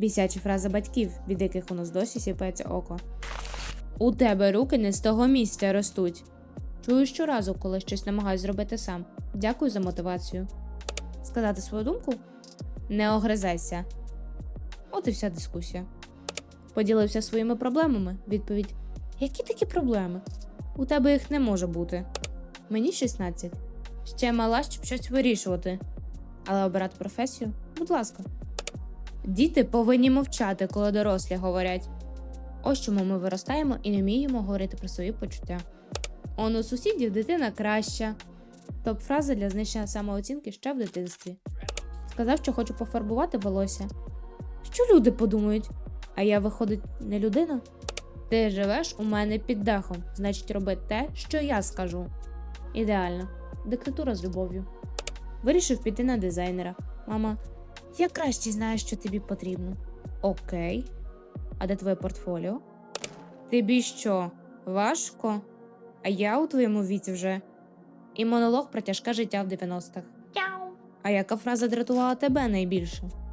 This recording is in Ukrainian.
Бісячі фрази батьків, від яких у нас досі сіпається око. У тебе руки не з того місця ростуть. Чую щоразу, коли щось намагаюсь зробити сам. Дякую за мотивацію. Сказати свою думку? Не огризайся. От і вся дискусія. Поділився своїми проблемами. Відповідь: Які такі проблеми? У тебе їх не може бути. Мені 16. Ще мала, щоб щось вирішувати. Але обирати професію, будь ласка. Діти повинні мовчати, коли дорослі говорять. Ось чому ми виростаємо і не вміємо говорити про свої почуття. Он у сусідів дитина краща. Топ-фраза для знищення самооцінки ще в дитинстві. Сказав, що хочу пофарбувати волосся. Що люди подумають? А я, виходить, не людина? Ти живеш у мене під дахом, значить, роби те, що я скажу. Ідеально. Диктатура з любов'ю. Вирішив піти на дизайнера. Мама, я краще знаю, що тобі потрібно. Окей. А де твоє портфоліо? Тобі що, важко? А я у твоєму віці вже. І монолог про тяжке життя в 90-х. А яка фраза дратувала тебе найбільше?